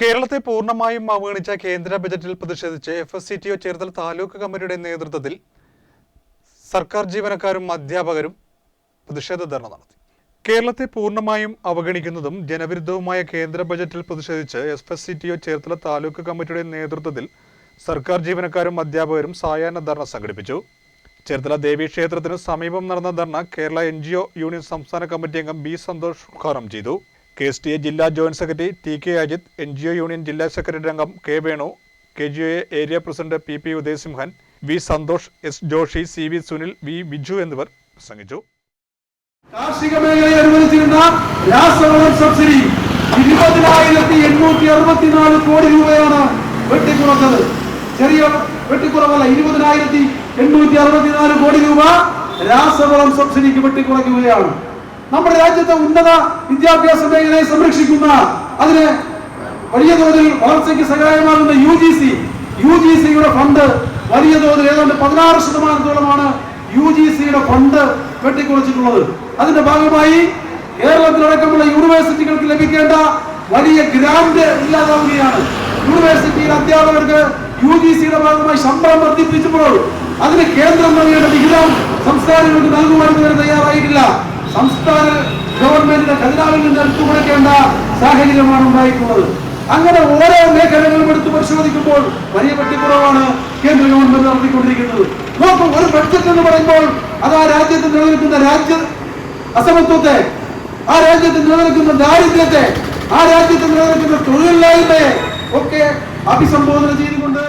കേരളത്തെ പൂർണമായും അവഗണിച്ച കേന്ദ്ര ബജറ്റിൽ പ്രതിഷേധിച്ച് F S C T O Cherthala taluk കമ്മിറ്റിയുടെ നേതൃത്വത്തിൽ സർക്കാർ ജീവനക്കാരും അധ്യാപകരും പ്രതിഷേധ ധർണ നടത്തി. കേരളത്തെ പൂർണമായും അവഗണിക്കുന്നതും ജനവിരുദ്ധവുമായ കേന്ദ്ര ബജറ്റിൽ പ്രതിഷേധിച്ച് F S C T O Cherthala taluk കമ്മിറ്റിയുടെ നേതൃത്വത്തിൽ സർക്കാർ ജീവനക്കാരും അധ്യാപകരും സായാഹ്ന ധർണ സംഘടിപ്പിച്ചു. ചേർത്തല ദേവീ ക്ഷേത്രത്തിന് സമീപം നടന്ന ധർണ കേരള എൻ യൂണിയൻ സംസ്ഥാന കമ്മിറ്റി അംഗം ബി സന്തോഷ് ഉദ്ഘാടനം ചെയ്തു. കെ എസ് ടി എ ജില്ലാ joint secretary T K Ajith N G O union ജില്ലാ സെക്രട്ടറി അംഗം K Venu K G O area president P P Udayasimhan V Santhosh S Joshi C V Sunil V Biju എന്നിവർ പ്രസംഗിച്ചു. കാർഷിക മേഖലയിൽ അനുവദിച്ചിരുന്ന രാസവളം subsidy ഇരുപതിനായിരത്തി എണ്ണൂറ്റി അറുപത്തിനാല് കോടി രൂപയാണ് വെട്ടിക്കുറച്ചത്. ചെറിയ വെട്ടിക്കുറവല്ല ഇരുപതിനായിരത്തി എണ്ണൂറ്റി അറുപത്തിനാല് കോടി രൂപ രാസവളം സബ്സിഡിക്ക് വെട്ടിക്കുറയ്ക്കുകയാണ്. നമ്മുടെ രാജ്യത്തെ ഉന്നത വിദ്യാഭ്യാസ മേഖലയെ സംരക്ഷിക്കുന്ന അതിന് വലിയ തോതിൽ വളർച്ചയ്ക്ക് സഹായമാകുന്ന U G C U G സിയുടെ ഫണ്ട് വലിയ തോതിൽ ഏതാണ്ട് പതിനാറ് ശതമാനത്തോളമാണ് യു ജി സിയുടെ ഫണ്ട് വെട്ടിക്കുറച്ചിട്ടുള്ളത്. അതിന്റെ ഭാഗമായി കേരളത്തിലടക്കമുള്ള യൂണിവേഴ്സിറ്റികൾക്ക് ലഭിക്കേണ്ട വലിയ ഗ്രാന്റ് ഇല്ലാതാവുകയാണ്. യൂണിവേഴ്സിറ്റിയിലെ അധ്യാപകർക്ക് യു ജി സിയുടെ ഭാഗമായി ശമ്പളം വർദ്ധിപ്പിച്ചപ്പോൾ അതിന് കേന്ദ്രം നൽകേണ്ട വിഹിതം സംസ്ഥാനങ്ങൾക്ക് നൽകുവാൻ ഇതുവരെ തയ്യാറായിട്ടില്ല. സംസ്ഥാന ഗവൺമെന്റിന്റെ ഖജനാവിൽ നിന്ന് എടുത്തു കൊടുക്കേണ്ട സാഹചര്യമാണ് ഉണ്ടായിട്ടുള്ളത് അങ്ങനെ ഓരോ മേഖലകളും എടുത്ത് പരിശോധിക്കുമ്പോൾ വലിയ വെട്ടിക്കുറവാണ് കേന്ദ്ര ഗവൺമെന്റ് നടത്തിക്കൊണ്ടിരിക്കുന്നത്. നോക്കൂ ഒരു ബഡ്ജറ്റ് എന്ന് പറയുമ്പോൾ അത് ആ രാജ്യത്ത് നിലനിൽക്കുന്ന രാജ്യ അസമത്വത്തെ ആ രാജ്യത്ത് നിലനിൽക്കുന്ന ദാരിദ്ര്യത്തെ ആ രാജ്യത്ത് നിലനിൽക്കുന്ന തൊഴിലില്ലായ്മയെ ഒക്കെ അഭിസംബോധന ചെയ്തുകൊണ്ട്